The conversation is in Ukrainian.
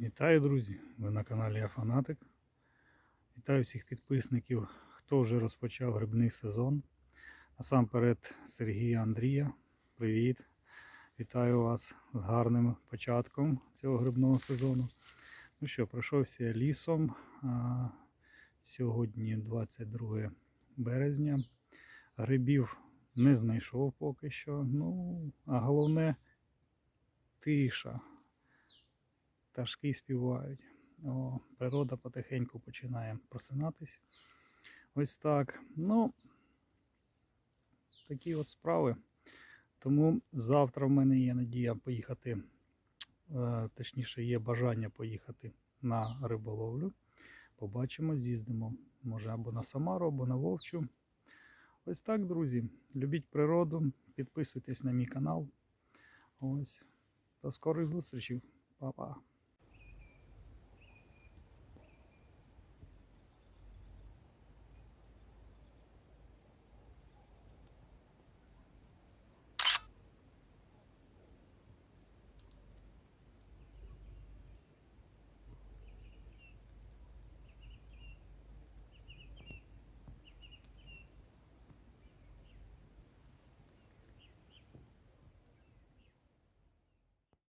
Вітаю, друзі! Ви на каналі Я Фанатик. Вітаю всіх підписників, хто вже розпочав грибний сезон. Насамперед Сергія Андрія. Привіт! Вітаю вас з гарним початком цього грибного сезону. Ну що, пройшовся лісом. Сьогодні 22 березня. Грибів не знайшов поки що. Ну, а головне тиша пташки співають. О, природа потихеньку починає просинатись. Ось так. Ну, такі от справи. Тому завтра в мене є надія поїхати, е, точніше, є бажання поїхати на риболовлю. Побачимо, з'їздимо. Може або на Самару, або на Вовчу. Ось так, друзі. Любіть природу, підписуйтесь на мій канал. Ось. До скорих зустрічей. Па-па.